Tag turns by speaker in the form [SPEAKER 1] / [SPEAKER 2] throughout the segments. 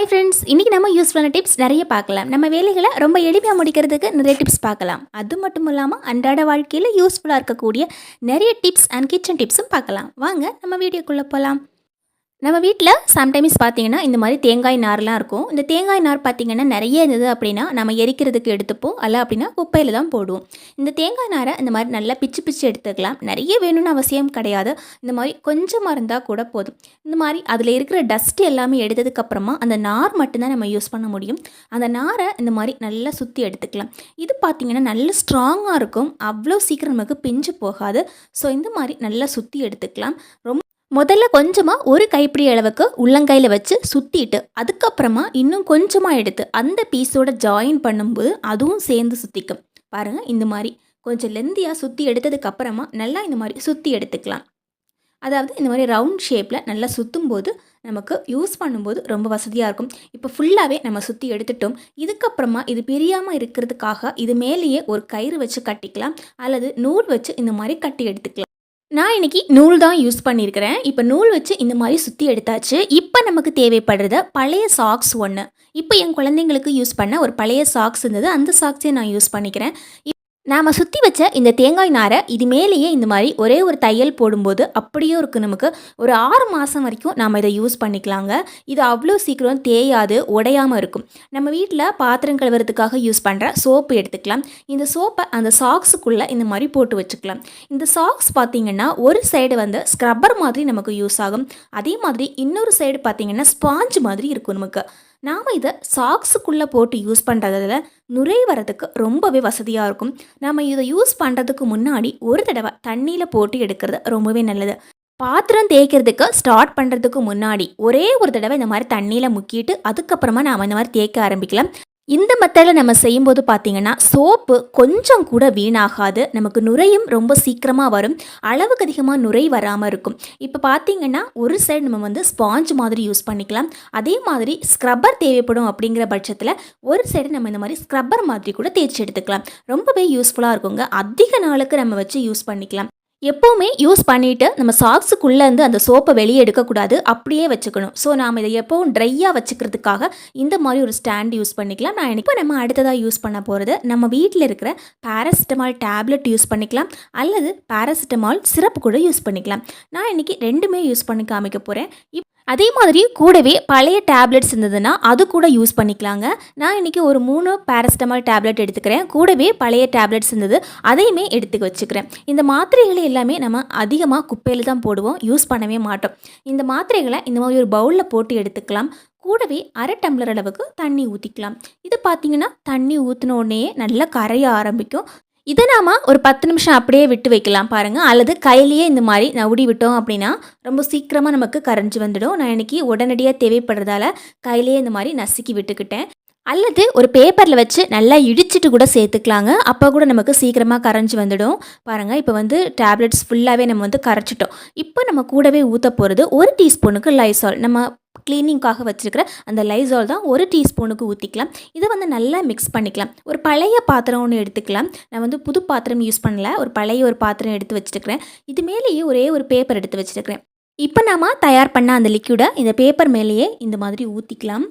[SPEAKER 1] Hi friends இன்றைக்கி நம்ம யூஸ்ஃபுல்லான டிப்ஸ் நிறைய பார்க்கலாம். நம்ம வேலைகளை ரொம்ப எளிமையாக முடிக்கிறதுக்கு நிறைய டிப்ஸ் பார்க்கலாம். அது மட்டும் இல்லாமல் அன்றாட வாழ்க்கையில் யூஸ்ஃபுல்லாக இருக்கக்கூடிய நிறைய டிப்ஸ் அண்ட் கிச்சன் டிப்ஸும் பார்க்கலாம். வாங்க நம்ம வீடியோக்குள்ளே போகலாம் நம்ம வீட்டில் சம்டைம்ஸ் பார்த்தீங்கன்னா இந்த மாதிரி தேங்காய் நார்லாம் இருக்கும். இந்த தேங்காய் நார் பார்த்தீங்கன்னா நிறைய இருந்தது அப்படின்னா நம்ம எரிக்கிறதுக்கு எடுத்துப்போம். அல்ல அப்படின்னா குப்பையில் தான் போடுவோம். இந்த தேங்காய் நாரை இந்த மாதிரி நல்லா பிச்சு பிச்சு எடுத்துக்கலாம். நிறைய வேணும்னு அவசியம் கிடையாது. இந்த மாதிரி கொஞ்சமாக இருந்தால் கூட போதும். இந்த மாதிரி அதில் இருக்கிற டஸ்ட் எல்லாமே எடுத்ததுக்கப்புறமா அந்த நார் மட்டும்தான் நம்ம யூஸ் பண்ண முடியும். அந்த நாரை இந்த மாதிரி நல்லா சுற்றி எடுத்துக்கலாம். இது பார்த்திங்கன்னா நல்ல ஸ்ட்ராங்காக இருக்கும். அவ்வளோ சீக்கிரம் நமக்கு பிஞ்சு போகாது. ஸோ இந்த மாதிரி நல்லா சுற்றி எடுத்துக்கலாம். ரொம்ப முதல்ல கொஞ்சமாக ஒரு கைப்பிடி அளவுக்கு உள்ளங்கையில் வச்சு சுற்றிட்டு அதுக்கப்புறமா இன்னும் கொஞ்சமாக எடுத்து அந்த பீஸோட ஜாயின் பண்ணும்போது அதுவும் சேர்ந்து சுற்றிக்கும் பாருங்கள் இந்த மாதிரி. கொஞ்சம் லெந்தியாக சுற்றி எடுத்ததுக்கு அப்புறமா நல்லா இந்த மாதிரி சுற்றி எடுத்துக்கலாம். அதாவது இந்த மாதிரி ரவுண்ட் ஷேப்பில் நல்லா சுற்றும் போது நமக்கு யூஸ் பண்ணும்போது ரொம்ப வசதியாக இருக்கும். இப்போ ஃபுல்லாகவே நம்ம சுற்றி எடுத்துட்டோம். இதுக்கப்புறமா இது பிரியாமல் இருக்கிறதுக்காக இது மேலேயே ஒரு கயிறு வச்சு கட்டிக்கலாம். அல்லது நூல் வச்சு இந்த மாதிரி கட்டி எடுத்துக்கலாம். நான் இன்னைக்கு நூல் தான் யூஸ் பண்ணியிருக்கிறேன். இப்போ நூல் வச்சு இந்த மாதிரி சுற்றி எடுத்தாச்சு. இப்போ நமக்கு தேவைப்படுறது பழைய சாக்ஸ் ஒன்று இப்போ என் குழந்தைங்களுக்கு யூஸ் பண்ண ஒரு பழைய சாக்ஸ் இருந்தது. அந்த சாக்ஸே நான் யூஸ் பண்ணிக்கிறேன். நாம் சுற்றி வச்ச இந்த தேங்காய் நாரை இது மேலேயே இந்த மாதிரி ஒரே ஒரு தையல் போடும்போது அப்படியே இருக்குது நமக்கு. ஒரு ஆறு மாதம் வரைக்கும் நாம் இதை யூஸ் பண்ணிக்கலாங்க. இது அவ்வளோ சீக்கிரம் தேயாது உடையாமல் இருக்கும். நம்ம வீட்டில் பாத்திரம் கழுவுறதுக்காக யூஸ் பண்ணுற சோப்பு எடுத்துக்கலாம். இந்த சோப்பை அந்த சாக்ஸுக்குள்ளே இந்த மாதிரி போட்டு வச்சுக்கலாம். இந்த சாக்ஸ் பார்த்திங்கன்னா ஒரு சைடு வந்து ஸ்க்ரப்பர் மாதிரி நமக்கு யூஸ் ஆகும். அதே மாதிரி இன்னொரு சைடு பார்த்திங்கன்னா ஸ்பாஞ்ச் மாதிரி இருக்கும் நமக்கு. நாம் இதை சாக்ஸுக்குள்ளே போட்டு யூஸ் பண்ணுறதுல நுரை வரதுக்கு ரொம்பவே வசதியாக இருக்கும். நம்ம இதை யூஸ் பண்ணுறதுக்கு முன்னாடி ஒரு தடவை தண்ணியில் போட்டு எடுக்கிறது ரொம்பவே நல்லது. பாத்திரம் தேய்க்கிறதுக்கு ஸ்டார்ட் பண்ணுறதுக்கு முன்னாடி ஒரே ஒரு தடவை இந்த மாதிரி தண்ணியில் முக்கிட்டு அதுக்கப்புறமா நாம் இந்த மாதிரி தேய்க்க ஆரம்பிக்கலாம். இந்த மெத்தடில் நம்ம செய்யும்போது பார்த்தீங்கன்னா சோப்பு கொஞ்சம் கூட வீணாகாது. நமக்கு நுரையும் ரொம்ப சீக்கிரமாக வரும். அளவுக்கு அதிகமாக நுரை வராமல் இருக்கும். இப்போ பார்த்தீங்கன்னா ஒரு சைடு நம்ம வந்து ஸ்பாஞ்ச் மாதிரி யூஸ் பண்ணிக்கலாம். அதே மாதிரி ஸ்க்ரப்பர் தேவைப்படும் அப்படிங்கிற பட்சத்தில் ஒரு சைடு நம்ம இந்த மாதிரி ஸ்க்ரப்பர் மாதிரி கூட தேய்ச்சி எடுத்துக்கலாம். ரொம்பவே யூஸ்ஃபுல்லாக இருக்குங்க. அதிக நாளுக்கு நம்ம வச்சு யூஸ் பண்ணிக்கலாம். எப்போவுமே யூஸ் பண்ணிவிட்டு நம்ம சாக்ஸுக்குள்ளேருந்து அந்த சோப்பை வெளியே எடுக்கக்கூடாது அப்படியே வச்சுக்கணும். ஸோ நாம் இதை எப்போவும் ட்ரையாக வச்சுக்கிறதுக்காக இந்த மாதிரி ஒரு ஸ்டாண்ட் யூஸ் பண்ணிக்கலாம். நான் இப்போ நம்ம அடுத்ததாக யூஸ் பண்ண போகிறது நம்ம வீட்டில் இருக்கிற பேராசிட்டமால் டேப்லெட் யூஸ் பண்ணிக்கலாம் அல்லது பேராசிட்டமால் சிரப்பு கூட யூஸ் பண்ணிக்கலாம். நான் இன்றைக்கி ரெண்டுமே யூஸ் பண்ணி காமிக்க போகிறேன் இப் அதே மாதிரி கூடவே பழைய டேப்லெட்ஸ் இருந்ததுன்னா அது கூட யூஸ் பண்ணிக்கலாங்க. நான் இன்றைக்கி ஒரு மூணு பேரஸ்டமால் டேப்லெட் எடுத்துக்கிறேன். கூடவே பழைய டேப்லெட்ஸ் இருந்தது அதையுமே எடுத்து வச்சுக்கிறேன். இந்த மாத்திரைகளை எல்லாமே நம்ம அதிகமாக குப்பையில் தான் போடுவோம். யூஸ் பண்ணவே மாட்டோம். இந்த மாத்திரைகளை இந்த மாதிரி ஒரு பவுலில் போட்டு எடுத்துக்கலாம். கூடவே அரை டம்ளர் அளவுக்கு தண்ணி ஊற்றிக்கலாம் இது பார்த்திங்கன்னா தண்ணி ஊற்றின உடனே நல்லா கரைய ஆரம்பிக்கும். இதை நாம் ஒரு பத்து நிமிஷம் அப்படியே விட்டு வைக்கலாம் பாருங்கள் அல்லது கையிலேயே இந்த மாதிரி நவுடி விட்டோம் அப்படின்னா ரொம்ப சீக்கிரமாக நமக்கு கரைஞ்சி வந்துடும். நான் இன்றைக்கி உடனடியாக தேவைப்படுறதால கையிலேயே இந்த மாதிரி நசுக்கி விட்டுக்கிட்டேன். அல்லது ஒரு பேப்பரில் வச்சு நல்லா இடிச்சிட்டு கூட சேர்த்துக்கலாங்க. அப்போ கூட நமக்கு சீக்கிரமாக கரைஞ்சி வந்துடும். பாருங்கள் இப்போ வந்து டேப்லெட்ஸ் ஃபுல்லாகவே நம்ம வந்து கரைச்சிட்டோம். இப்போ நம்ம கூடவே ஊற்ற போகிறது ஒரு டீஸ்பூனுக்கு லைசால் நம்ம க்ளீனிங்காக வச்சுருக்கிற அந்த லைசால் தான் ஒரு டீஸ்பூனுக்கு ஊற்றிக்கலாம் இதை வந்து நல்லா மிக்ஸ் பண்ணிக்கலாம். ஒரு பழைய பாத்திரம் ஒன்று எடுத்துக்கலாம். நான் வந்து புது பாத்திரம் யூஸ் பண்ணல. ஒரு பழைய ஒரு பாத்திரம் எடுத்து வச்சுருக்கிறேன். இது மேலேயே ஒரே ஒரு பேப்பர் எடுத்து வச்சுருக்கிறேன். இப்போ நாம் தயார் பண்ண அந்த லிக்யூடை இந்த பேப்பர் மேலேயே இந்த மாதிரி ஊற்றிக்கலாம்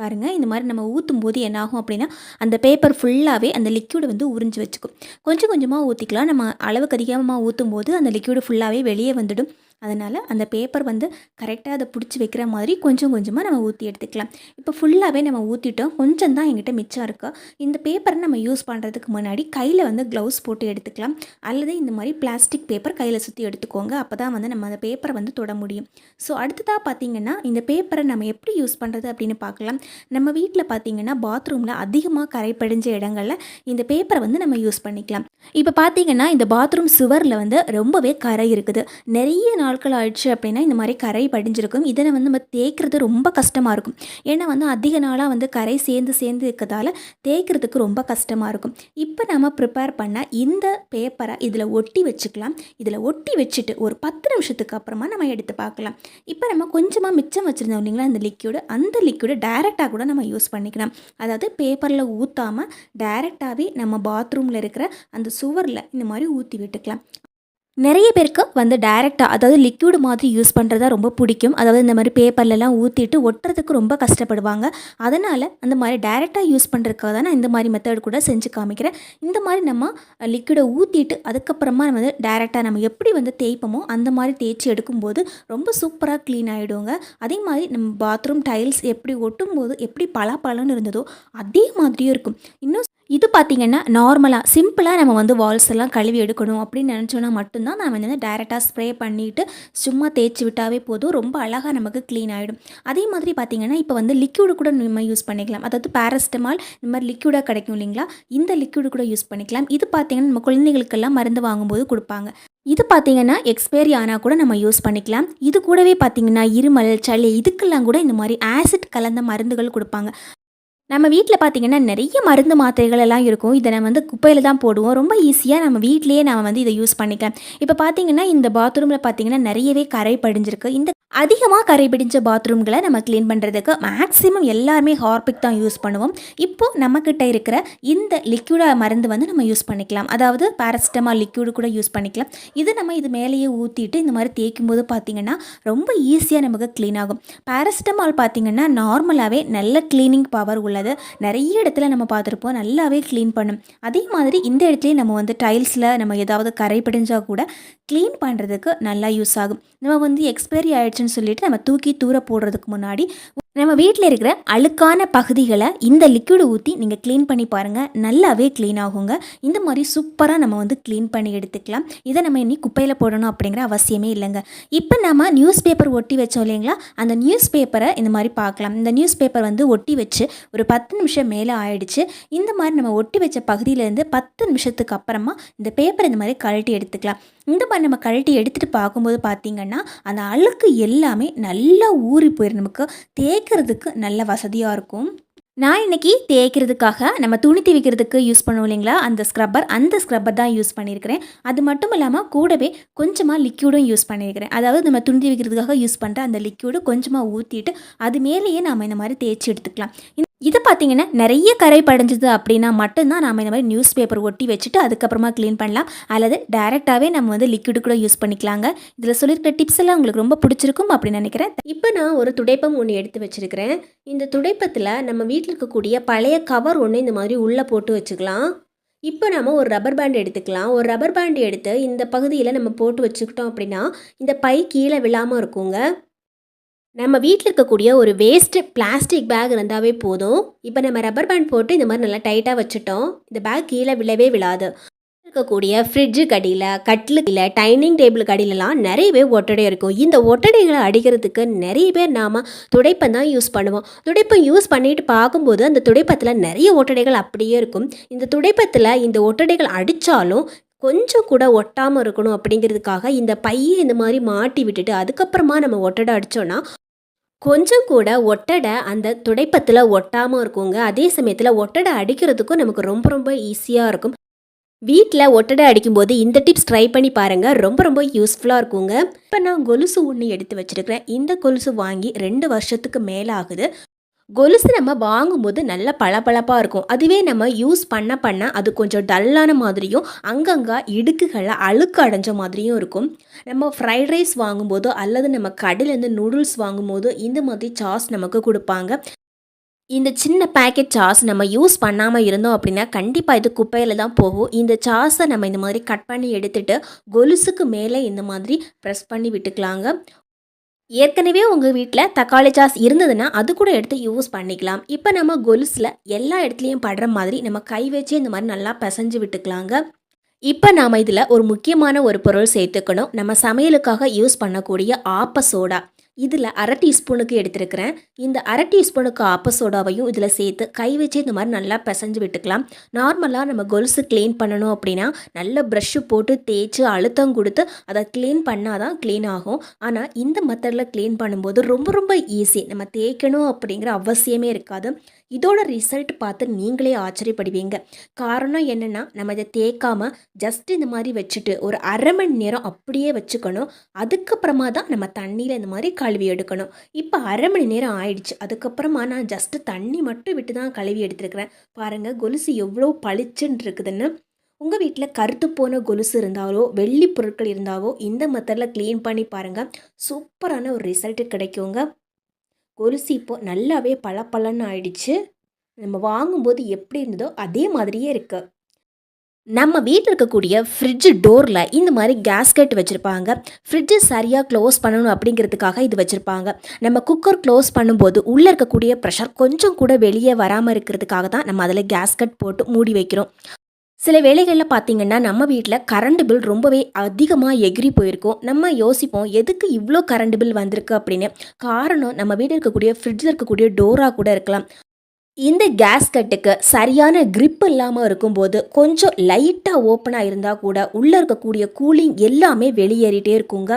[SPEAKER 1] பாருங்கள் இந்த மாதிரி நம்ம ஊற்றும் போது என்னாகும் அப்படின்னா அந்த பேப்பர் ஃபுல்லாகவே அந்த லிக்யூடை வந்து உறிஞ்சி வச்சுக்கும். கொஞ்சம் கொஞ்சமாக ஊற்றிக்கலாம் நம்ம அளவுக்கு அதிகமாக ஊற்றும் போது அந்த லிக்யூடு ஃபுல்லாகவே வெளியே வந்துடும். அதனால் அந்த பேப்பர் வந்து கரெக்டாக அதை பிடிச்சி வைக்கிற மாதிரி கொஞ்சம் கொஞ்சமாக நம்ம ஊற்றி எடுத்துக்கலாம். இப்போ ஃபுல்லாகவே நம்ம ஊற்றிட்டோம் கொஞ்சம் தான் எங்கிட்ட மிச்சம் இருக்குது இந்த பேப்பரை நம்ம யூஸ் பண்ணுறதுக்கு முன்னாடி கையில் வந்து க்ளவுஸ் போட்டு எடுத்துக்கலாம். அல்லது இந்த மாதிரி பிளாஸ்டிக் பேப்பர் கையில் சுற்றி எடுத்துக்கோங்க. அப்போ தான் வந்து நம்ம அந்த பேப்பரை வந்து தொட முடியும். ஸோ அடுத்ததாக பார்த்திங்கன்னா இந்த பேப்பரை நம்ம எப்படி யூஸ் பண்ணுறது அப்படின்னு பார்க்கலாம் நம்ம வீட்டில் பார்த்திங்கன்னா பாத்ரூமில் அதிகமாக கரை படிஞ்ச இடங்களில் இந்த பேப்பரை வந்து நம்ம யூஸ் பண்ணிக்கலாம். இப்போ பார்த்திங்கன்னா இந்த பாத்ரூம் சுவரில் வந்து ரொம்பவே கரை இருக்குது. நிறைய நாள் நாட்கள் ஆயிடுச்சு அப்படின்னா இந்த மாதிரி கரை படிஞ்சிருக்கும். இதனை வந்து நம்ம தேய்க்கிறது ரொம்ப கஷ்டமாக இருக்கும். ஏன்னா வந்து அதிக நாளாக வந்து கரை சேர்ந்து சேர்ந்து இருக்கிறதால தேய்க்கிறதுக்கு ரொம்ப கஷ்டமாக இருக்கும். இப்போ நம்ம ப்ரிப்பேர் பண்ண இந்த பேப்பரை இதில் ஒட்டி வச்சுக்கலாம். இதில் ஒட்டி வச்சுட்டு ஒரு பத்து நிமிஷத்துக்கு அப்புறமா நம்ம எடுத்து பார்க்கலாம். இப்போ நம்ம கொஞ்சமாக மிச்சம் வச்சுருந்தோம் இல்லைங்களா அந்த லிக்யூடு அந்த லிக்யூடு டைரெக்டாக கூட நம்ம யூஸ் பண்ணிக்கலாம். அதாவது பேப்பரில் ஊற்றாமல் டைரெக்டாகவே நம்ம பாத்ரூமில் இருக்கிற அந்த சுவரில் இந்த மாதிரி ஊற்றி விட்டுக்கலாம். நிறைய பேருக்கு வந்து டைரெக்டாக அதாவது லிக்யூடு மாதிரி யூஸ் பண்ணுறதா ரொம்ப பிடிக்கும். அதாவது இந்த மாதிரி பேப்பர்லலாம் ஊற்றிட்டு ஒட்டுறதுக்கு ரொம்ப கஷ்டப்படுவாங்க. அதனால் அந்த மாதிரி டைரெக்டாக யூஸ் பண்ணுறதுக்காக தான் நான் இந்த மாதிரி மெத்தட் கூட செஞ்சு காமிக்கிறேன். இந்த மாதிரி நம்ம லிக்யூடை ஊற்றிட்டு அதுக்கப்புறமா நம்ம வந்து டைரெக்டாக நம்ம எப்படி வந்து தேய்ப்போமோ அந்த மாதிரி தேய்ச்சி எடுக்கும்போது ரொம்ப சூப்பராக க்ளீன் ஆகிடுவோங்க அதே மாதிரி நம்ம பாத்ரூம் டைல்ஸ் எப்படி ஒட்டும் போது எப்படி பலாப்பழம்னு இருந்ததோ அதே மாதிரியும் இருக்கும். இன்னும் இது பார்த்திங்கன்னா நார்மலாக சிம்பிளாக நம்ம வந்து வால்ஸ் எல்லாம் கழுவி எடுக்கணும் அப்படின்னு நினச்சோன்னா மட்டும்தான் நம்ம வந்து டைரெக்டாக ஸ்ப்ரே பண்ணிவிட்டு சும்மா தேய்ச்சி விட்டாவே போதும். ரொம்ப அழகாக நமக்கு க்ளீன் ஆகிடும் அதே மாதிரி பார்த்திங்கன்னா இப்போ வந்து லிக்யூடு கூட நம்ம யூஸ் பண்ணிக்கலாம். அதாவது பேரஸ்டமால் இந்த மாதிரி லிக்யூடாக கிடைக்கும் இல்லைங்களா? இந்த லிக்யூடு கூட யூஸ் பண்ணிக்கலாம். இது பார்த்திங்கன்னா நம்ம குழந்தைகளுக்கெல்லாம் மருந்து வாங்கும்போது கொடுப்பாங்க. இது பார்த்திங்கன்னா எக்ஸ்பைரி ஆனால் கூட நம்ம யூஸ் பண்ணிக்கலாம். இது கூடவே பார்த்தீங்கன்னா இருமல் சளி இதுக்கெல்லாம் கூட இந்த மாதிரி ஆசிட் கலந்த மருந்துகள் கொடுப்பாங்க. நம்ம வீட்டில் பார்த்திங்கன்னா நிறைய மருந்து மாத்திரைகள் எல்லாம் இருக்கும். இதை நம்ம வந்து குப்பையில் தான் போடுவோம். ரொம்ப ஈஸியாக நம்ம வீட்லேயே நம்ம வந்து இதை யூஸ் பண்ணிக்கலாம் இப்போ பார்த்திங்கன்னா இந்த பாத்ரூமில் பார்த்திங்கன்னா நிறையவே கரை படிஞ்சிருக்கு. இந்த அதிகமாக கரை பிடிஞ்ச பாத்ரூம்களை நம்ம க்ளீன் பண்ணுறதுக்கு மேக்ஸிமம் எல்லாருமே ஹார்பிக் தான் யூஸ் பண்ணுவோம். இப்போது நம்மக்கிட்ட இருக்கிற இந்த லிக்யூட மருந்து வந்து நம்ம யூஸ் பண்ணிக்கலாம். அதாவது பேரசிட்டமால் லிக்யூடு கூட யூஸ் பண்ணிக்கலாம். இது நம்ம இது மேலேயே ஊற்றிட்டு இந்த மாதிரி தேய்க்கும் போது பார்த்திங்கன்னா ரொம்ப ஈஸியாக நமக்கு க்ளீன் ஆகும். பேரசிட்டமால் பார்த்திங்கன்னா நார்மலாகவே நல்ல க்ளீனிங் பவர் உள்ளது. நிறைய இடத்துல நம்ம பார்த்துருப்போம் நல்லாவே க்ளீன் பண்ணும். அதே மாதிரி இந்த இடத்துலையும் நம்ம வந்து டைல்ஸில் நம்ம ஏதாவது கரை பிடிஞ்சால் கூட க்ளீன் பண்ணுறதுக்கு நல்லா யூஸ் ஆகும். நம்ம வந்து எக்ஸ்பைரி ஆச்சுன்னு சொல்லிட்டு நம்ம தூக்கி தூர போடுறதுக்கு முன்னாடி நம்ம வீட்டில் இருக்கிற அழுக்கான பகுதிகளை இந்த லிக்விடு ஊற்றி நீங்கள் க்ளீன் பண்ணி பாருங்கள் நல்லாவே க்ளீன் ஆகுங்க. இந்த மாதிரி சூப்பராக நம்ம வந்து க்ளீன் பண்ணி எடுத்துக்கலாம். இதை நம்ம இனி குப்பையில் போடணும் அப்படிங்கிற அவசியமே இல்லைங்க. இப்போ நம்ம நியூஸ் பேப்பர் ஒட்டி வச்சோம் இல்லைங்களா? அந்த நியூஸ் பேப்பரை இந்த மாதிரி பார்க்கலாம். இந்த நியூஸ் பேப்பர் வந்து ஒட்டி வச்சு ஒரு பத்து நிமிஷம் மேலே ஆயிடுச்சு. இந்த மாதிரி நம்ம ஒட்டி வச்ச பகுதியிலேருந்து பத்து நிமிஷத்துக்கு அப்புறமா இந்த பேப்பர் இந்த மாதிரி கழட்டி எடுத்துக்கலாம். இந்த மாதிரி நம்ம கழட்டி எடுத்துகிட்டு பார்க்கும்போது பார்த்திங்கன்னா அந்த அழுக்கு எல்லாமே நல்லா ஊறி போயிடும் நமக்கு தேய்க்கிறதுக்கு நல்ல வசதியாக இருக்கும். நான் இன்றைக்கி தேய்க்கிறதுக்காக நம்ம துணி துவைக்கிறதுக்கு யூஸ் பண்ணுவோம் இல்லைங்களா? அந்த ஸ்க்ரப்பர் அந்த ஸ்க்ரப்பர் தான் யூஸ் பண்ணியிருக்கிறேன். அது மட்டும் இல்லாமல் கூடவே கொஞ்சமாக லிக்யூடும் யூஸ் பண்ணியிருக்கிறேன். அதாவது நம்ம துணி துவைக்கிறதுக்காக யூஸ் பண்ணுற அந்த லிக்யூடு கொஞ்சமாக ஊற்றிட்டு அது மேலேயே நம்ம இந்த மாதிரி தேய்ச்சி எடுத்துக்கலாம். இது பார்த்தீங்கன்னா நிறைய கரை படைஞ்சது அப்படின்னா மட்டும்தான் நாம் இந்த மாதிரி நியூஸ் பேப்பர் ஒட்டி வச்சுட்டு அதுக்கப்புறமா க்ளீன் பண்ணலாம். அல்லது டேரெக்டாகவே நம்ம வந்து லிக்விடு கூட யூஸ் பண்ணிக்கலாங்க. இதில் சொல்லியிருக்கிற டிப்ஸ் எல்லாம் உங்களுக்கு ரொம்ப பிடிச்சிருக்கும் அப்படின்னு நினைக்கிறேன்.
[SPEAKER 2] இப்போ நான் ஒரு துடைப்பம் ஒன்று எடுத்து வச்சுருக்கிறேன். இந்த துடைப்பத்தில் நம்ம வீட்டில் இருக்கக்கூடிய பழைய கவர் ஒன்று இந்த மாதிரி உள்ளே போட்டு வச்சுக்கலாம். இப்போ நம்ம ஒரு ரப்பர் பேண்ட் எடுத்துக்கலாம். ஒரு ரப்பர் பேண்ட் எடுத்து இந்த பகுதியில் நம்ம போட்டு வச்சுக்கிட்டோம் அப்படின்னா இந்த பை கீழே விழாமல் இருக்குங்க. நம்ம வீட்டில் இருக்கக்கூடிய ஒரு வேஸ்ட்டு பிளாஸ்டிக் பேக் இருந்தாவே போதும். இப்போ நம்ம ரப்பர் பேண்ட் போட்டு இந்த மாதிரி நல்லா டைட்டாக வச்சுட்டோம். இந்த பேக் கீழே விழவே விழாது. இருக்கக்கூடிய ஃப்ரிட்ஜு கடியில் கட்டிலுக்கு டைனிங் டேபிள் கடியிலலாம் நிறையவே ஒட்டடை இருக்கும். இந்த ஒட்டடைகளை அடிக்கிறதுக்கு நிறைய பேர் நாம் துடைப்பம் தான் யூஸ் பண்ணுவோம். துடைப்பம் யூஸ் பண்ணிட்டு பார்க்கும்போது அந்த துடைப்பத்தில் நிறைய ஒட்டடைகள் அப்படியே இருக்கும். இந்த துடைப்பத்தில் இந்த ஒட்டடைகள் அடித்தாலும் கொஞ்சம் கூட ஒட்டாமல் இருக்கணும் அப்படிங்கிறதுக்காக இந்த பையை இந்த மாதிரி மாட்டி விட்டுட்டு அதுக்கப்புறமா நம்ம ஒட்டடை அடித்தோன்னா கொஞ்சம் கூட ஒட்டடை அந்த துடைப்பத்தில் ஒட்டாமல் இருக்குங்க. அதே சமயத்தில் ஒட்டடை அடிக்கிறதுக்கும் நமக்கு ரொம்ப ரொம்ப ஈஸியாக இருக்கும். வீட்டில் ஒட்டடை அடிக்கும்போது இந்த டிப்ஸ் ட்ரை பண்ணி பாருங்கள் ரொம்ப ரொம்ப யூஸ்ஃபுல்லாக இருக்குங்க. இப்போ நான் கொலுசு ஒன்று எடுத்து வச்சுருக்கிறேன். இந்த கொலுசு வாங்கி ரெண்டு வருஷத்துக்கு மேலே ஆகுது கொலுசு நம்ம வாங்கும்போது நல்ல பளபளப்பாக இருக்கும். அதுவே நம்ம யூஸ் பண்ண பண்ண அது கொஞ்சம் டல்லான மாதிரியும் அங்கங்கே இடுக்குகளை அழுக்கு அடைஞ்ச மாதிரியும் இருக்கும். நம்ம ஃப்ரைட் ரைஸ் வாங்கும்போது அல்லது நம்ம கடையிலேருந்து நூடுல்ஸ் வாங்கும்போது இந்த மாதிரி சாஸ் நமக்கு கொடுப்பாங்க. இந்த சின்ன பேக்கெட் சாஸ் நம்ம யூஸ் பண்ணாமல் இருந்தோம் அப்படின்னா கண்டிப்பாக இது குப்பையில் தான் போகும். இந்த சாஸை நம்ம இந்த மாதிரி கட் பண்ணி எடுத்துகிட்டு கொலுசுக்கு மேலே இந்த மாதிரி ப்ரெஸ் பண்ணி விட்டுக்கலாங்க. ஏற்கனவே உங்கள் வீட்டில் தக்காளி சாஸ் இருந்ததுன்னா அது கூட எடுத்து யூஸ் பண்ணிக்கலாம். இப்போ நம்ம கொலுசில் எல்லா இடத்துலையும் படுற மாதிரி நம்ம கை வச்சு இந்த மாதிரி நல்லா பிசைஞ்சு விட்டுக்கலாங்க. இப்போ நாம் இதில் ஒரு முக்கியமான ஒரு பொருள் சேர்த்துக்கணும். நம்ம சமையலுக்காக யூஸ் பண்ணக்கூடிய ஆப்ப சோடா. இதில் அரை டீஸ்பூனுக்கு எடுத்துருக்கிறேன். இந்த அரை டீஸ்பூனுக்கு ஆப்ப சோடாவையும் இதில் சேர்த்து கை வச்சு இந்த மாதிரி நல்லா பிசைஞ்சு விட்டுக்கலாம். நார்மலாக நம்ம கொலுசு க்ளீன் பண்ணணும் அப்படின்னா நல்ல ப்ரஷ்ஷு போட்டு தேய்ச்சி அழுத்தம் கொடுத்து அதை க்ளீன் பண்ணால் தான் க்ளீன் ஆகும். ஆனால் இந்த மெத்தடில் க்ளீன் பண்ணும்போது ரொம்ப ரொம்ப ஈஸி நம்ம தேய்க்கணும் அப்படிங்கிற அவசியமே இருக்காது. இதோட ரிசல்ட் பார்த்து நீங்களே ஆச்சரியப்படுவீங்க. காரணம் என்னென்னா நம்ம இதை தேய்க்காமல் ஜஸ்ட் இந்த மாதிரி வச்சுட்டு ஒரு அரை மணி நேரம் அப்படியே வச்சுக்கணும். அதுக்கப்புறமா தான் நம்ம தண்ணியில் இந்த மாதிரி கழுவி எடுக்கணும். இப்போ அரை மணி நேரம் ஆயிடுச்சு. அதுக்கப்புறமா நான் ஜஸ்ட்டு தண்ணி மட்டும் விட்டு தான் கழுவி எடுத்துருக்கிறேன். பாருங்கள் கொலுசு எவ்வளோ பளிச்சுன்னு இருக்குதுன்னு
[SPEAKER 1] உங்கள் வீட்டில் கருத்து போன கொலுசு இருந்தாலோ வெள்ளி பொருட்கள் இருந்தாலோ இந்த மெத்தடில் க்ளீன் பண்ணி பாருங்கள் சூப்பரான ஒரு ரிசல்ட்டு கிடைக்குங்க. கொலுசு இப்போது நல்லாவே பளபளன்னு ஆயிடுச்சு. நம்ம வாங்கும்போது எப்படி இருந்ததோ அதே மாதிரியே இருக்குது நம்ம வீட்டில் இருக்கக்கூடிய ஃப்ரிட்ஜ் டோரில் இந்த மாதிரி கேஸ்கெட் வச்சுருப்பாங்க. ஃப்ரிட்ஜை சரியாக க்ளோஸ் பண்ணணும் அப்படிங்கிறதுக்காக இது வச்சுருப்பாங்க. நம்ம குக்கர் க்ளோஸ் பண்ணும்போது உள்ளே இருக்கக்கூடிய ப்ரெஷர் கொஞ்சம் கூட வெளியே வராமல் இருக்கிறதுக்காக தான் நம்ம அதில் கேஸ்கட் போட்டு மூடி வைக்கிறோம். சில வேலைகளில் பார்த்தீங்கன்னா நம்ம வீட்டில் கரண்ட் பில் ரொம்பவே அதிகமாக எகிரி போயிருக்கும். நம்ம யோசிப்போம் எதுக்கு இவ்வளோ கரண்ட் பில் வந்திருக்கு? அப்படின்னு. காரணம் நம்ம வீட்டில் இருக்கக்கூடிய ஃப்ரிட்ஜில் இருக்கக்கூடிய டோராக கூட இருக்கலாம். இந்த கேஸ்கட்டுக்கு சரியான கிரிப் இல்லாமல் இருக்கும்போது கொஞ்சம் லைட்டாக ஓப்பனாக இருந்தால் கூட உள்ளே இருக்கக்கூடிய கூலிங் எல்லாமே வெளியேறிட்டே இருக்குங்க.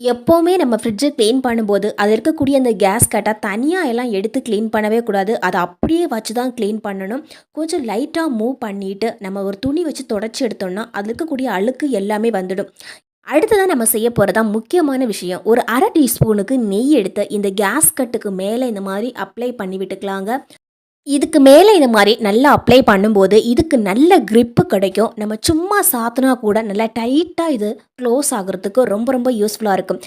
[SPEAKER 1] எப்போவுமே நம்ம ஃப்ரிட்ஜை க்ளீன் பண்ணும்போது அதில் இருக்கக்கூடிய அந்த கேஸ் கட்டை தனியாக எல்லாம் எடுத்து க்ளீன் பண்ணவே கூடாது. அதை அப்படியே வச்சு தான் க்ளீன் பண்ணணும். கொஞ்சம் லைட்டாக மூவ் பண்ணிவிட்டு நம்ம ஒரு துணி வச்சு தொடச்சி எடுத்தோம்னா அதில் இருக்கக்கூடிய அழுக்கு எல்லாமே வந்துடும். அடுத்ததாக நம்ம செய்ய போகிறதா முக்கியமான விஷயம். ஒரு அரை டீஸ்பூனுக்கு நெய் எடுத்து இந்த கேஸ் கட்டுக்கு மேலே இந்த மாதிரி அப்ளை பண்ணி விட்டுக்கலாங்க. இதுக்கு மேலே இந்த மாதிரி நல்லா அப்ளை பண்ணும்போது இதுக்கு நல்ல க்ரிப்பு கிடைக்கும். நம்ம சும்மா சாத்தினா கூட நல்லா டைட்டாக இது க்ளோஸ் ஆகிறதுக்கு ரொம்ப ரொம்ப யூஸ்ஃபுல்லாக இருக்கும்.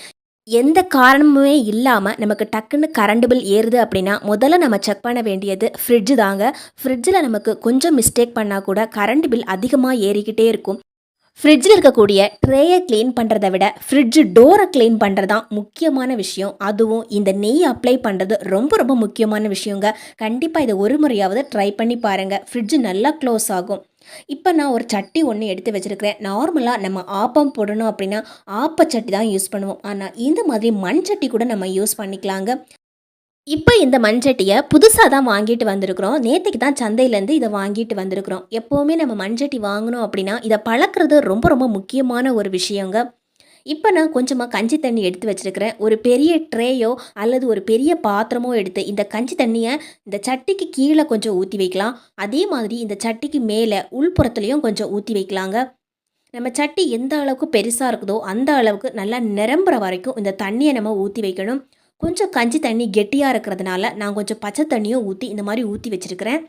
[SPEAKER 1] எந்த காரணமுமே இல்லாமல் நமக்கு டக்குன்னு கரண்ட் பில் ஏறுது அப்படின்னா முதல்ல நம்ம செக் பண்ண வேண்டியது ஃப்ரிட்ஜு தாங்க. ஃப்ரிட்ஜில் நமக்கு கொஞ்சம் மிஸ்டேக் பண்ணால் கூட கரண்ட் பில் அதிகமாக ஏறிக்கிட்டே இருக்கும். ஃப்ரிட்ஜில் இருக்கக்கூடிய ட்ரேயை க்ளீன் பண்ணுறதை விட ஃப்ரிட்ஜ் டோரை க்ளீன் பண்ணுறது தான் முக்கியமான விஷயம். அதுவும் இந்த நெய் அப்ளை பண்ணுறது ரொம்ப ரொம்ப முக்கியமான விஷயங்க. கண்டிப்பாக இதை ஒரு முறையாவது ட்ரை பண்ணி பாருங்கள் ஃப்ரிட்ஜ் நல்லா க்ளோஸ் ஆகும். இப்போ நான் ஒரு சட்டி ஒன்று எடுத்து வச்சுருக்கிறேன். நார்மலாக நம்ம ஆப்பம் போடணும் அப்படின்னா ஆப்பச்சட்டி தான் யூஸ் பண்ணுவோம். ஆனால் இந்த மாதிரி மண் சட்டி கூட நம்ம யூஸ் பண்ணிக்கலாங்க. இப்போ இந்த மண்சட்டியை புதுசாக தான் வாங்கிட்டு வந்திருக்கிறோம். நேற்றுக்கு தான் சந்தையிலேருந்து இதை வாங்கிட்டு வந்திருக்கிறோம். எப்போவுமே நம்ம மண்சட்டி வாங்கணும் அப்படின்னா இதை பழக்கிறது ரொம்ப ரொம்ப முக்கியமான ஒரு விஷயங்க. இப்போ நான் கொஞ்சமாக கஞ்சி தண்ணி எடுத்து வச்சிருக்கிறேன். ஒரு பெரிய ட்ரேயோ அல்லது ஒரு பெரிய பாத்திரமோ எடுத்து இந்த கஞ்சி தண்ணியை இந்த சட்டிக்கு கீழே கொஞ்சம் ஊற்றி வைக்கலாம். அதே மாதிரி இந்த சட்டிக்கு மேலே உள்புறத்துலேயும் கொஞ்சம் ஊற்றி வைக்கலாங்க. நம்ம சட்டி எந்த அளவுக்கு பெருசாக இருக்குதோ அந்த அளவுக்கு நல்லா நிரம்புற வரைக்கும் இந்த தண்ணியை நம்ம ஊற்றி வைக்கணும். கொஞ்சம் கஞ்சி தண்ணி கெட்டியாக இருக்கிறதுனால நான் கொஞ்சம் பச்சை தண்ணியும் ஊற்றி இந்த மாதிரி ஊற்றி வச்சுருக்கிறேன்.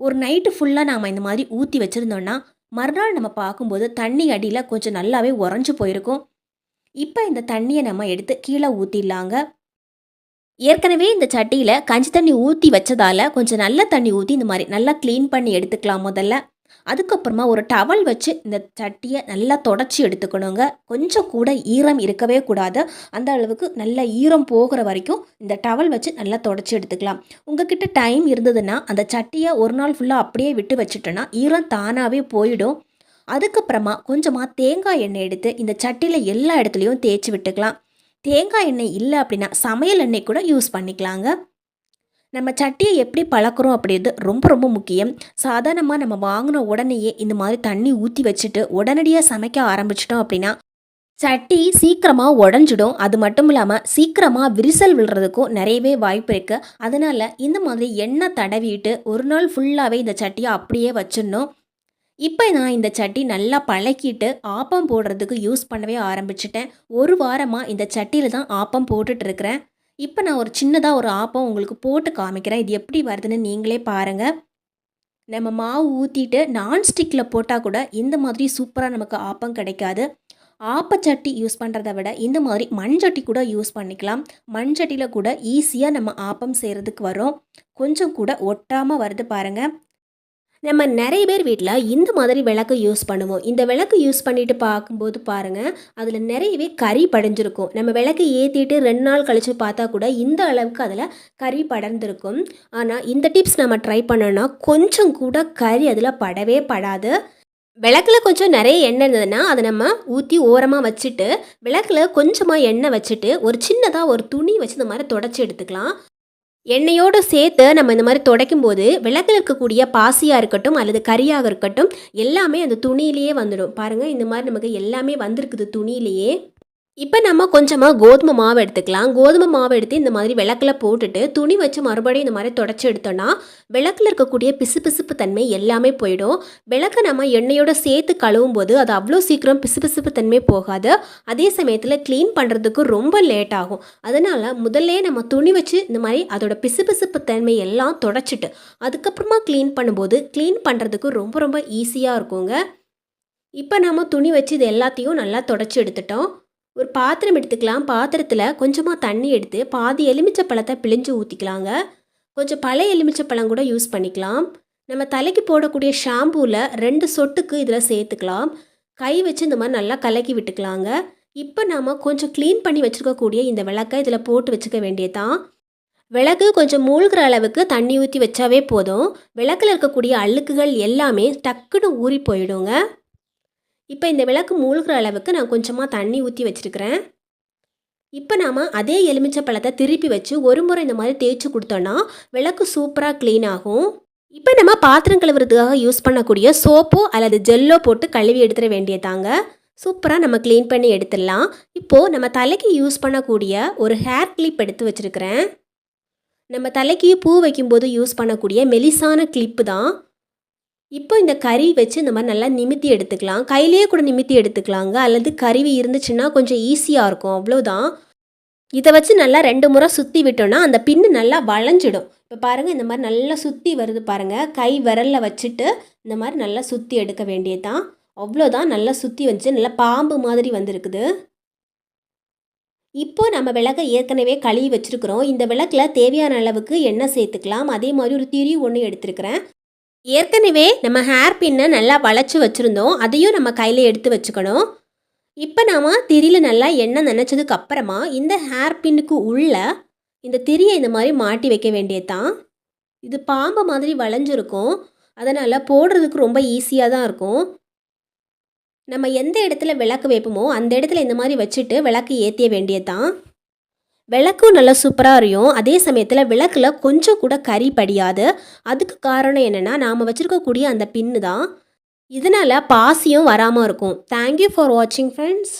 [SPEAKER 1] ஒரு நைட்டு ஃபுல்லாக நாம் இந்த மாதிரி ஊற்றி வச்சுருந்தோன்னா மறுநாள் நம்ம பார்க்கும்போது தண்ணி அடியில் கொஞ்சம் நல்லாவே உறைஞ்சி போயிருக்கும். இப்போ இந்த தண்ணியை நம்ம எடுத்து கீழே ஊற்றிடலாங்க ஏற்கனவே இந்த சட்டியில் கஞ்சி தண்ணி ஊற்றி வச்சதால கொஞ்சம் நல்ல தண்ணி ஊற்றி இந்த மாதிரி நல்லா க்ளீன் பண்ணி எடுத்துக்கலாம் முதல்ல. அதுக்கப்புறமா ஒரு டவல் வச்சு இந்த சட்டியை நல்லா தொடச்சி எடுத்துக்கணுங்க. கொஞ்சம் கூட ஈரம் இருக்கவே கூடாது. அந்த அளவுக்கு நல்ல ஈரம் போகிற வரைக்கும் இந்த டவல் வச்சு நல்லா தொடச்சி எடுத்துக்கலாம். உங்ககிட்ட டைம் இருந்ததுன்னா அந்த சட்டியை ஒரு நாள் ஃபுல்லாக அப்படியே விட்டு வச்சுட்டோன்னா ஈரம் தானாகவே போயிடும். அதுக்கப்புறமா கொஞ்சமாக தேங்காய் எண்ணெய் எடுத்து இந்த சட்டியில் எல்லா இடத்துலையும் தேய்ச்சி விட்டுக்கலாம். தேங்காய் எண்ணெய் இல்லை அப்படின்னா சமையல் எண்ணெய் கூட யூஸ் பண்ணிக்கலாங்க. நம்ம சட்டியை எப்படி பழக்கிறோம் அப்படின்றது ரொம்ப ரொம்ப முக்கியம். சாதாரணமாக நம்ம வாங்கின உடனேயே இந்த மாதிரி தண்ணி ஊற்றி வச்சுட்டு உடனடியாக சமைக்க ஆரம்பிச்சிட்டோம் அப்படின்னா சட்டி சீக்கிரமாக உடஞ்சிடும். அது மட்டும் இல்லாமல் சீக்கிரமாக விரிசல் விழுறதுக்கும் நிறையவே வாய்ப்பு இருக்குது அதனால் இந்த மாதிரி எண்ணெய் தடவிட்டு ஒரு நாள் ஃபுல்லாகவே இந்த சட்டியை அப்படியே வச்சிடணும். இப்போ நான் இந்த சட்டி நல்லா பழக்கிட்டு ஆப்பம் போடுறதுக்கு யூஸ் பண்ணவே ஆரம்பிச்சிட்டேன். ஒரு வாரமாக இந்த சட்டியில் தான் ஆப்பம் போட்டுட்ருக்கிறேன் இப்போ நான் ஒரு சின்னதாக ஒரு ஆப்பம் உங்களுக்கு போட்டு காமிக்கிறேன். இது எப்படி வருதுன்னு நீங்களே பாருங்கள் நம்ம மாவு ஊற்றிட்டு நான்ஸ்டிக்கில் போட்டால் கூட இந்த மாதிரி சூப்பராக நமக்கு ஆப்பம் கிடைக்காது. ஆப்பச்சட்டி யூஸ் பண்ணுறத விட இந்த மாதிரி மண்சட்டி கூட யூஸ் பண்ணிக்கலாம். மண்சட்டியில் கூட ஈஸியாக நம்ம ஆப்பம் செய்கிறதுக்கு வரும். கொஞ்சம் கூட ஒட்டாமல் வருது பாருங்கள் நம்ம நிறைய பேர் வீட்டில் இந்த மாதிரி விளக்கு யூஸ் பண்ணுவோம். இந்த விளக்கு யூஸ் பண்ணிட்டு பார்க்கும்போது பாருங்கள் அதில் நிறையவே கறி படைஞ்சிருக்கும். நம்ம விளக்கு ஏற்றிட்டு ரெண்டு நாள் கழித்து பார்த்தா கூட இந்த அளவுக்கு அதில் கறி படர்ந்திருக்கும். ஆனால் இந்த டிப்ஸ் நம்ம ட்ரை பண்ணோன்னா கொஞ்சம் கூட கறி அதில் படவே படாது. விளக்கில் கொஞ்சம் நிறைய எண்ணெய் இருந்ததுன்னா அதை நம்ம ஊற்றி ஓரமாக வச்சுட்டு விளக்கில் கொஞ்சமாக எண்ணெய் வச்சுட்டு ஒரு சின்னதாக ஒரு துணி வச்சு இந்த மாதிரி தொடச்சி எடுத்துக்கலாம். எண்ணெயோடு சேர்த்து நம்ம இந்த மாதிரி துடைக்கும் போது விளக்கில் இருக்கக்கூடிய பாசியாக இருக்கட்டும் அல்லது கறியாக இருக்கட்டும் எல்லாமே அந்த துணியிலேயே வந்துடும். பாருங்கள் இந்த மாதிரி நமக்கு எல்லாமே வந்திருக்குது துணியிலேயே. இப்போ நம்ம கொஞ்சமாக கோதுமை மாவு எடுத்துக்கலாம். கோதுமை மாவு எடுத்து இந்த மாதிரி விளக்கில் போட்டுட்டு துணி வச்சு மறுபடியும் இந்த மாதிரி தொடச்சி எடுத்தோன்னா விளக்கில் இருக்கக்கூடிய பிசுபிசுப்பு தன்மை எல்லாமே போயிடும். விளக்கை நம்ம எண்ணெயோட சேர்த்து கழுவும் போது அது அவ்வளோ சீக்கிரம் பிசுபிசுப்பு தன்மை போகாது. அதே சமயத்தில் க்ளீன் பண்ணுறதுக்கு ரொம்ப லேட் ஆகும். அதனால் முதல்ல நம்ம துணி வச்சு இந்த மாதிரி அதோட பிசுபிசுப்பு தன்மை எல்லாம் தொடச்சிட்டு அதுக்கப்புறமா க்ளீன் பண்ணும்போது க்ளீன் பண்ணுறதுக்கு ரொம்ப ரொம்ப ஈஸியாக இருக்குங்க.
[SPEAKER 2] இப்போ நம்ம துணி வச்சு இது எல்லாத்தையும் நல்லா தொடச்சி எடுத்துட்டோம். ஒரு பாத்திரம் எடுத்துக்கலாம். பாத்திரத்தில் கொஞ்சமாக தண்ணி எடுத்து பாதி எலுமிச்சை பழத்தை பிழிஞ்சு ஊற்றிக்கலாங்க கொஞ்சம் பழைய எலுமிச்சை பழம் கூட யூஸ் பண்ணிக்கலாம். நம்ம தலைக்கு போடக்கூடிய ஷாம்பூவில் ரெண்டு சொட்டுக்கு இதில் சேர்த்துக்கலாம். கை வச்சு இந்த மாதிரி நல்லா கலக்கி விட்டுக்கலாங்க. இப்போ நாம் கொஞ்சம் க்ளீன் பண்ணி வச்சுருக்கக்கூடிய இந்த விளக்கை இதில் போட்டு வச்சுக்க வேண்டியதான் விளக்கு கொஞ்சம் மூழ்கிற அளவுக்கு தண்ணி ஊற்றி வச்சாவே போதும். விளக்கில் இருக்கக்கூடிய அழுக்குகள் எல்லாமே டக்குன்னு ஊறி போயிடுங்க. இப்போ இந்த விளக்கு மூழ்கிற அளவுக்கு நான் கொஞ்சமாக தண்ணி ஊற்றி வச்சுருக்கிறேன். இப்போ நாம் அதே எலுமிச்சை பழத்தை திருப்பி வச்சு ஒரு முறை இந்த மாதிரி தேய்ச்சி கொடுத்தோன்னா விளக்கு சூப்பராக க்ளீன் ஆகும். இப்போ நம்ம பாத்திரம் கழுவுறதுக்காக யூஸ் பண்ணக்கூடிய சோப்போ அல்லது ஜெல்லோ போட்டு கழுவி எடுத்துட வேண்டியதாங்க. சூப்பராக நம்ம க்ளீன் பண்ணி எடுத்துடலாம். இப்போது நம்ம தலைக்கு யூஸ் பண்ணக்கூடிய ஒரு ஹேர் கிளிப் எடுத்து வச்சுருக்கிறேன். நம்ம தலைக்கு பூ வைக்கும்போது யூஸ் பண்ணக்கூடிய மெலிசான கிளிப்பு தான். இப்போ இந்த கறி வச்சு இந்த மாதிரி நல்லா நிமித்தி எடுத்துக்கலாம். கையிலேயே கூட நிமித்தி எடுத்துக்கலாங்க. அல்லது கருவி இருந்துச்சுன்னா கொஞ்சம் ஈஸியாக இருக்கும். அவ்வளோதான் இதை வச்சு நல்லா ரெண்டு முறை சுற்றி விட்டோன்னா அந்த பின்னு நல்லா வளைஞ்சிடும். இப்போ பாருங்கள் இந்த மாதிரி நல்லா சுற்றி வருது பாருங்கள் கை விரலில் வச்சுட்டு இந்த மாதிரி நல்லா சுற்றி எடுக்க வேண்டியதுதான். அவ்வளோதான் நல்லா சுற்றி வச்சு நல்லா பாம்பு மாதிரி வந்திருக்குது. இப்போ நம்ம விளக்கை ஏற்கனவே கழுவி வச்சுருக்குறோம். இந்த விளக்கில் தேவையான அளவுக்கு எண்ணெய் சேர்த்துக்கலாம். அதே மாதிரி ஒரு திரி ஒன்று எடுத்துருக்கிறேன். ஏற்கனவே நம்ம ஹேர் பின்னை நல்லா வளைச்சி வச்சுருந்தோம். அதையும் நம்ம கையில் எடுத்து வச்சுக்கணும். இப்போ நாம் திரியில் நல்லா எண்ணெய் நினச்சதுக்கு அப்புறமா இந்த ஹேர் பின்னுக்கு உள்ள இந்த திரியை இந்த மாதிரி மாட்டி வைக்க வேண்டியதுதான். இது பாம்பு மாதிரி வளைஞ்சிருக்கும். அதனால் போடுறதுக்கு ரொம்ப ஈஸியாக தான் இருக்கும். நம்ம எந்த இடத்துல விளக்கு வைப்போமோ அந்த இடத்துல இந்த மாதிரி வச்சுட்டு விளக்கு ஏற்றிய வேண்டியதுதான். விளக்கும் நல்லா சூப்பராக இருக்கும் அதே சமயத்தில் விளக்கில் கொஞ்சம் கூட கறி படியாது. அதுக்கு காரணம் என்னென்னா நாம் வச்சுருக்கக்கூடிய அந்த பின்னு தான் இதனால் பாசியும் வராமல் இருக்கும். தேங்க்யூ ஃபார் வாட்சிங் ஃப்ரெண்ட்ஸ்